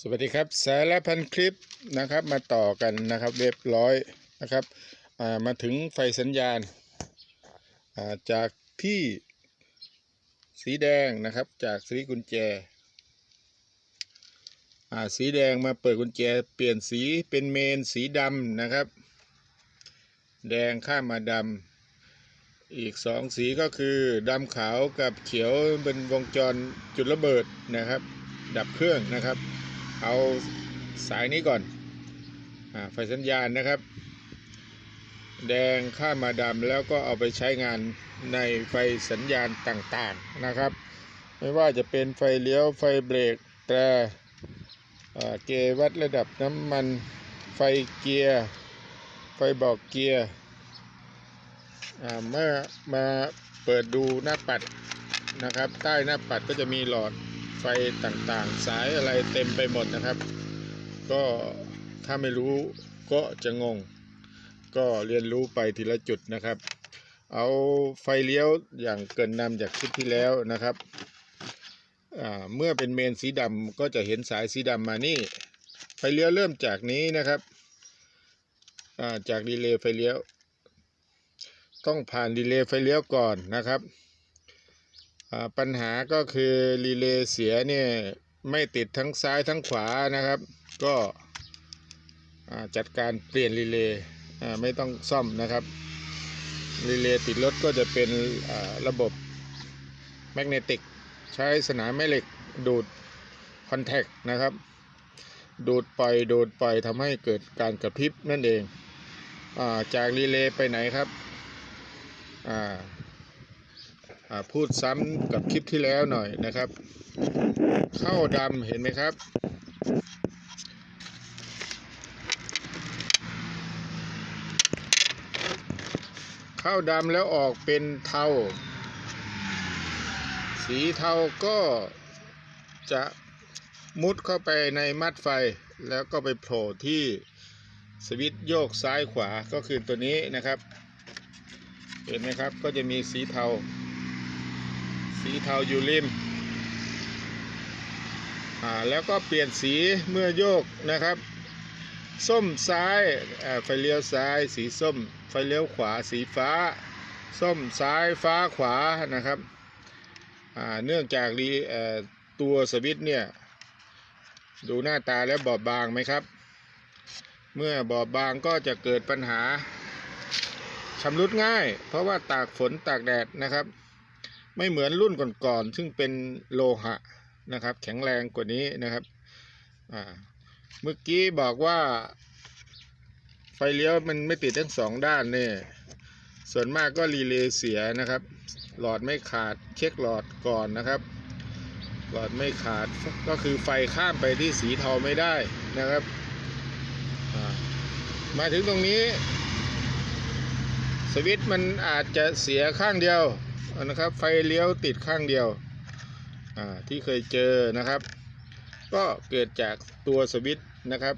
สวัสดีครับสารพันคลิปนะครับมาต่อกันนะครับเรียบร้อยนะครับามาถึงไฟสัญญาณาจากที่สีแดงนะครับจากสีกุญแจสีแดงมาเปิดกุญแจเปลี่ยนสีเป็นเมนสีดำนะครับ แดงข้ามมาดำอีกสองสีก็คือดำขาวกับเขียวเป็นวงจรจุดระเบิดนะครับ ดับเครื่องนะครับ เอาสายนี้ก่อนอไฟสัญญาณนะครับ แดงข้ามมาดำแล้วก็เอาไปใช้งานในไฟสัญญาณต่างๆนะครับ ไม่ว่าจะเป็นไฟเลี้ยวไฟเบรกแตรเกวัดระดับน้ำมันไฟเกียร์ไฟบอกเกียร์เมื่อมาเปิดดูหน้าปัดนะครับ ใต้หน้าปัดก็จะมีหลอด ไฟต่างๆ สายอะไรเต็มไปหมดนะครับ ก็ถ้าไม่รู้ก็จะงง ก็เรียนรู้ไปทีละจุดนะครับ เอาไฟเลี้ยวอย่างเกินนำจากคลิปที่แล้วนะครับเมื่อเป็นเมนสีดำก็จะเห็นสายสีดำมานี่ ไฟเลี้ยวเริ่มจากนี้นะครับจากดีเลย์ไฟเลี้ยว ต้องผ่านดีเลย์ไฟเลี้ยวก่อนนะครับ ปัญหาก็คือรีเลย์เสียเนี่ยไม่ติดทั้งซ้ายทั้งขวานะครับ ก็จัดการเปลี่ยนรีเลย์ไม่ต้องซ่อมนะครับรีเลย์ติดรถก็จะเป็นระบบแมกเนติก ใช้สนามแม่เหล็กดูดคอนแทคนะครับ ดูดปล่อยดูดปล่อยทำให้เกิดการกระพริบนั่นเองอาจากรีเลย์ไปไหนครับอ่า พูดซ้ำกับคลิปที่แล้วหน่อยนะครับเข้าดำเห็นไหมครับเข้าดำแล้วออกเป็นเทา สีเทาก็จะมุดเข้าไปในมัดไฟแล้วก็ไปโผล่ที่สวิตช์โยกซ้ายขวาก็คือตัวนี้นะครับ เห็นไหมครับก็จะมีสีเทา สีเทาอยู่ริมอ่าแล้วก็เปลี่ยนสีเมื่อโยกนะครับ ส้มซ้ายไฟเลี้ยวซ้าย สีส้ม ไฟเลี้ยวขวาสีฟ้า ส้มซ้ายฟ้าขวานะครับอ่าเนื่องจากรีเออตัวสวิตช์เนี่ยดูหน้าตาแล้วบอบบางไหมครับ เมื่อบอบบางก็จะเกิดปัญหาชำรุดง่าย เพราะว่าตากฝนตากแดดนะครับ ไม่เหมือนรุ่นก่อนๆซึ่งเป็นโลหะนะครับ แข็งแรงกว่านี้นะครับเมื่อกี้บอกว่า ไฟเลี้ยวมันไม่ติดทั้งสองด้านเนี่ยส่วนมากก็รีเลย์เสียนะครับ หลอดไม่ขาดเช็คหลอดก่อนนะครับ หลอดไม่ขาดก็คือไฟข้ามไปที่สีเทาไม่ได้นะครับมาถึงตรงนี้ สวิตช์มันอาจจะเสียข้างเดียว นะครับ ไฟเลี้ยวติดข้างเดียวที่เคยเจอนะครับ ก็เกิดจากตัวสวิตช์นะครับ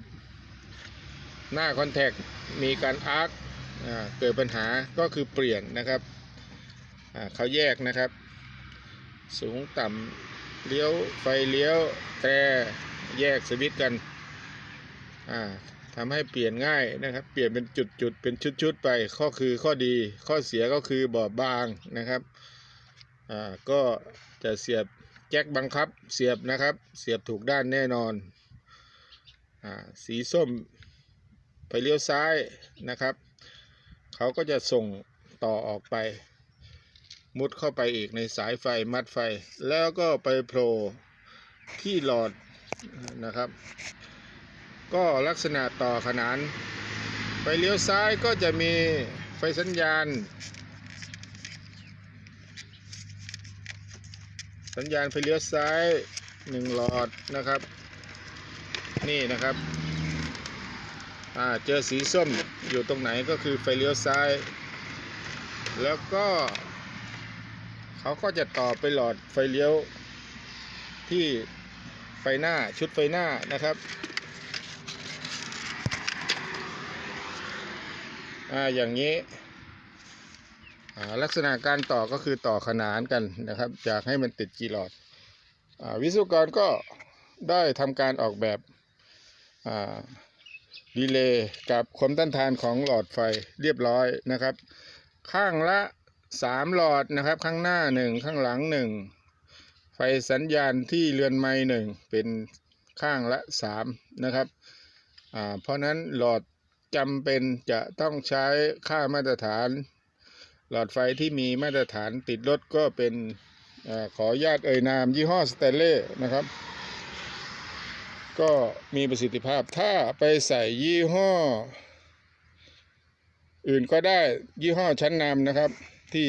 หน้าคอนแทคมีการอาร์คเกิดปัญหาก็คือเปลี่ยนนะครับเขาแยกนะครับ สูงต่ำเลี้ยวไฟเลี้ยวแต่แยกสวิตช์กัน อ่าทำให้เปลี่ยนง่ายนะครับ เปลี่ยนเป็นจุดๆเป็นชุดๆไปข้อคือข้อดีข้อเสียก็คือบอบบางนะครับอ่าก็จะเสียบแจ็คบังคับเสียบนะครับ เสียบถูกด้านแน่นอนอ่าสีส้มไปเลี้ยวซ้ายนะครับเขาก็จะส่งต่อออกไป มุดเข้าไปอีกในสายไฟมัดไฟ แล้วก็ไปโผล่ที่หลอดนะครับ ก็ลักษณะต่อขนาน ไฟเลี้ยวซ้ายก็จะมีไฟสัญญาณ สัญญาณไฟเลี้ยวซ้ายหนึ่งหลอดนะครับ นี่นะครับอ่าเจอสีส้มอยู่ตรงไหนก็คือไฟเลี้ยวซ้าย แล้วก็เขาก็จะต่อไปหลอดไฟเลี้ยวที่ไฟหน้าชุดไฟหน้านะครับ อ่าอย่างนี้ลักษณะการต่อก็คือต่อขนานกันนะครับ อยากให้มันติดกีหลอดอวิศวกรก็ได้ทำการออกแบบดีเลย์กับความต้านทานของหลอดไฟเรียบร้อยนะครับ ข้างละ 3 หลอดนะครับ ข้างหน้า 1 ข้างหลัง 1 ไฟสัญญาณที่เรือนไม้หนึ่งเป็นข้างละ 3 นะครับเพราะนั้นหลอด จำเป็นจะต้องใช้ค่ามาตรฐาน หลอดไฟที่มีมาตรฐานติดรถก็เป็นอขออนุญาตเอ่ยนาม ยี่ห้อสเตเล่นะครับ ก็มีประสิทธิภาพถ้าไปใส่ยี่ห้อ อื่นก็ได้ยี่ห้อชั้นนำนะครับ ที่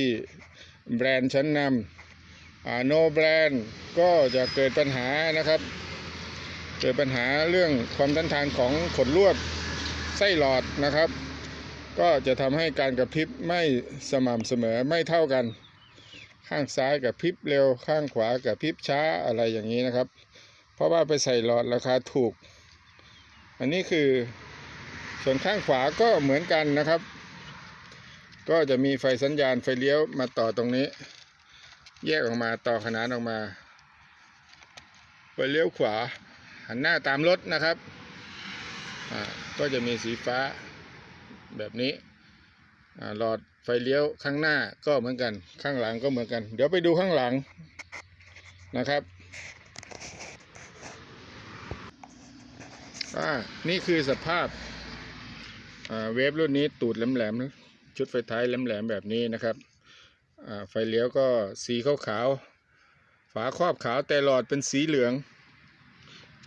แบรนด์ชั้นนำโนแบรนด์ก็จะเกิดปัญหานะครับ เกิดปัญหาเรื่องความต้านทานของขนลวด ไส้หลอดนะครับ ก็จะทำให้การกระพริบไม่สม่ำเสมอไม่เท่ากัน ข้างซ้ายกับพริบเร็วข้างขวากับพริบช้าอะไรอย่างนี้นะครับ เพราะว่าไปใส่หลอดราคาถูก อันนี้คือส่วนข้างขวาก็เหมือนกันนะครับ ก็จะมีไฟสัญญาณไฟเลี้ยวมาต่อตรงนี้ แยกออกมาต่อขนานออกมาไฟเลี้ยวขวาหันหน้าตามรถนะครับ ก็จะมีสีฟ้าแบบนี้หลอดไฟเลี้ยวข้างหน้าก็เหมือนกันข้างหลังก็เหมือนกัน เดี๋ยวไปดูข้างหลังนะครับอ่านี่คือสภาพเวฟรุ่นนี้ตูดแหลมๆชุดไฟท้ายแหลมๆแบบนี้นะครับไฟเลี้ยวก็สีขาวๆฝาครอบขาวแต่หลอดเป็นสีเหลือง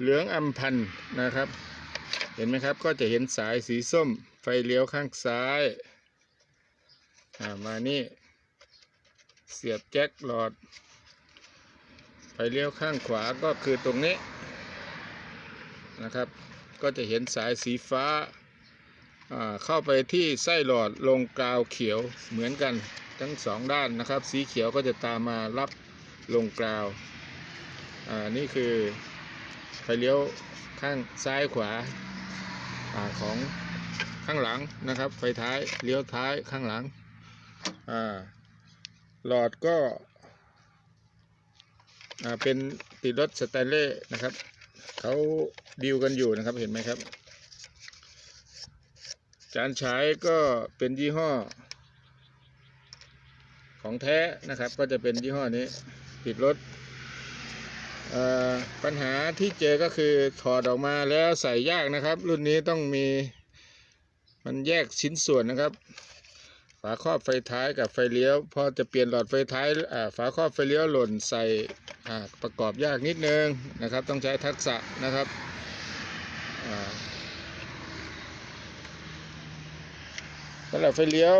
เหลืองอำพันนะครับ ห็นไหมครับ ก็จะเห็นสายสีส้มไฟเลี้ยวข้างซ้ายามานี่เสียบแจ็คหลอด ไฟเลี้ยวข้างขวาก็คือตรงนี้นะครับ ก็จะเห็นสายสีฟ้าาเข้าไปที่ไส้หลอดลงกาวเขียวเหมือนกันทั้งสองด้านนะครับ สีเขียวก็จะตามมารับลงกาวอ่านี่คือไฟเลี้ยวข้างซ้ายขวา อของข้างหลังนะครับ ไฟท้ายเลี้ยวท้ายข้างหลังหลอดก็เป็นติดรถสแตนเล่นะครับเขาดีลกันอยู่นะครับเห็นไหมครับ จานฉายก็เป็นยี่ห้อ ของแท้นะครับ ก็จะเป็นยี่ห้อนี้ ติดรถ ปัญหาที่เจอก็คือถอดออกมาแล้วใส่ยากนะครับ รุ่นนี้ต้องมีมันแยกชิ้นส่วนนะครับ ฝาครอบไฟท้ายกับไฟเลี้ยว พอจะเปลี่ยนหลอดไฟท้ายฝาครอบไฟเลี้ยวหล่นใส่ประกอบยากนิดนึงนะครับ ต้องใช้ทักษะนะครับสำหรับไฟเลี้ยว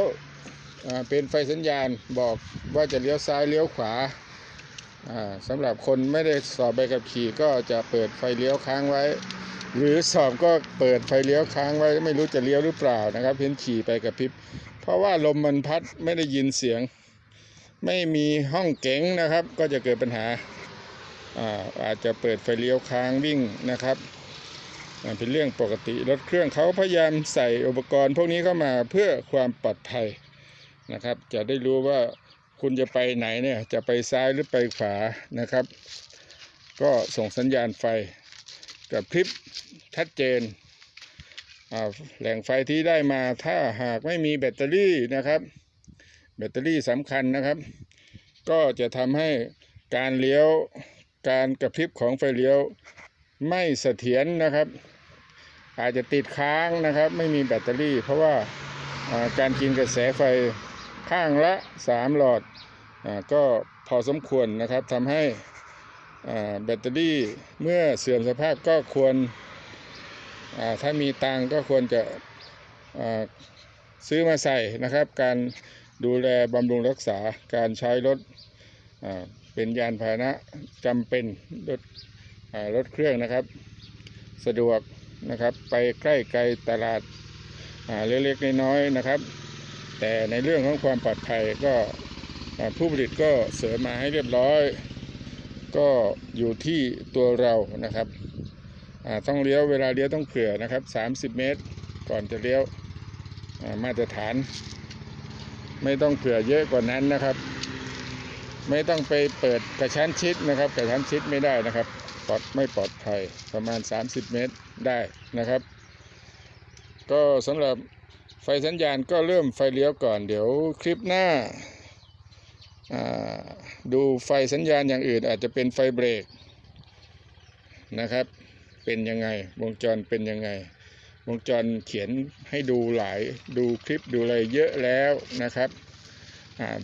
เป็นไฟสัญญาณบอกว่าจะเลี้ยวซ้ายเลี้ยวขวา สำหรับคนไม่ได้สอบใบขับขี่ก็จะเปิดไฟเลี้ยวค้างไว้ หรือสอบก็เปิดไฟเลี้ยวค้างไว้ไม่รู้จะเลี้ยวหรือเปล่านะครับเพียนขี่ไปกับพริบ เพราะว่าลมมันพัดไม่ได้ยินเสียง ไม่มีห้องเก๋งนะครับ ก็จะเกิดปัญหาอาอาจจะเปิดไฟเลี้ยวค้างวิ่งนะครับเป็นเรื่องปกติรถเครื่องเขาพยายามใส่อุปกรณ์ พวกนี้เข้ามาเพื่อความปลอดภัยนะครับ จะได้รู้ว่า คุณจะไปไหนเนี่ยจะไปซ้ายหรือไปขวานะครับ ก็ส่งสัญญาณไฟกับพริบชัดเจนแหล่งไฟที่ได้มาถ้าหากไม่มีแบตเตอรี่นะครับ แบตเตอรี่สำคัญนะครับ ก็จะทำให้การเลี้ยวการกระพริบของไฟเลี้ยวไม่เสถียรนะครับ อาจจะติดค้างนะครับ ไม่มีแบตเตอรี่ เพราะว่าอ่าการกินกระแสไฟ ข้างละ 3 หลอดอก็พอสมควรนะครับทำให้แบตเตอรี่เมื่อเสื่อมสภาพก็ควรถ้ามีตังก็ควรจะซื้อมาใส่นะครับ การดูแลบำรุงรักษาการใช้รถเป็นยานพาหนะจำเป็นรถรถเครื่องนะครับ สะดวกนะครับไปใกล้ไกลตลาดเล็กๆน้อยๆนะครับ แต่ในเรื่องของความปลอดภัยก็ผู้ผลิตก็เสริมมาให้เรียบร้อย ก็อยู่ที่ตัวเรานะครับต้องเลี้ยวเวลาเลี้ยวต้องเผื่อนะครับ 30 เมตร ก่อนจะเลี้ยวามาตรฐาน ไม่ต้องเผื่อเยอะกว่านั้นนะครับ ไม่ต้องไปเปิดกระชั้นชิดนะครับกระชั้นชิดไม่ได้นะครับปลอดไม่ปลอดภัยประมาณ 30 เมตรได้นะครับ ก็สำหรับ ไฟสัญญาณก็เริ่มไฟเลี้ยวก่อน เดี๋ยวคลิปหน้าาดูไฟสัญญาณอย่างอื่นอาจจะเป็นไฟเบรกนะครับ เป็นยังไงวงจรเป็นยังไง วงจรเขียนให้ดูหลายดูคลิปดูอะไรเยอะแล้วนะครับ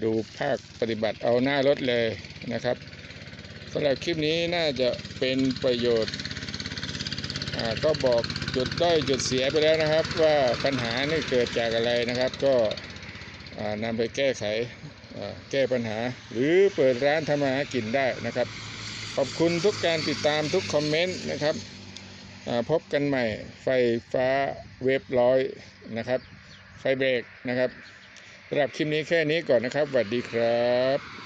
ดูภาคปฏิบัติเอาหน้ารถเลยนะครับสำหรับคลิปนี้น่าจะเป็นประโยชน์ ก็บอกจุดด้อยจุดเสียไปแล้วนะครับ ว่าปัญหานี่เกิดจากอะไรนะครับ ก็นำไปแก้ไขแก้ปัญหา หรือเปิดร้านทำมาหากินได้นะครับ ขอบคุณทุกการติดตามทุกคอมเมนต์นะครับพบกันใหม่ไฟฟ้าเวฟร้อยนะครับ ไฟเบรกนะครับสำหรับคลิปนี้แค่นี้ก่อนนะครับสวัสดีครับ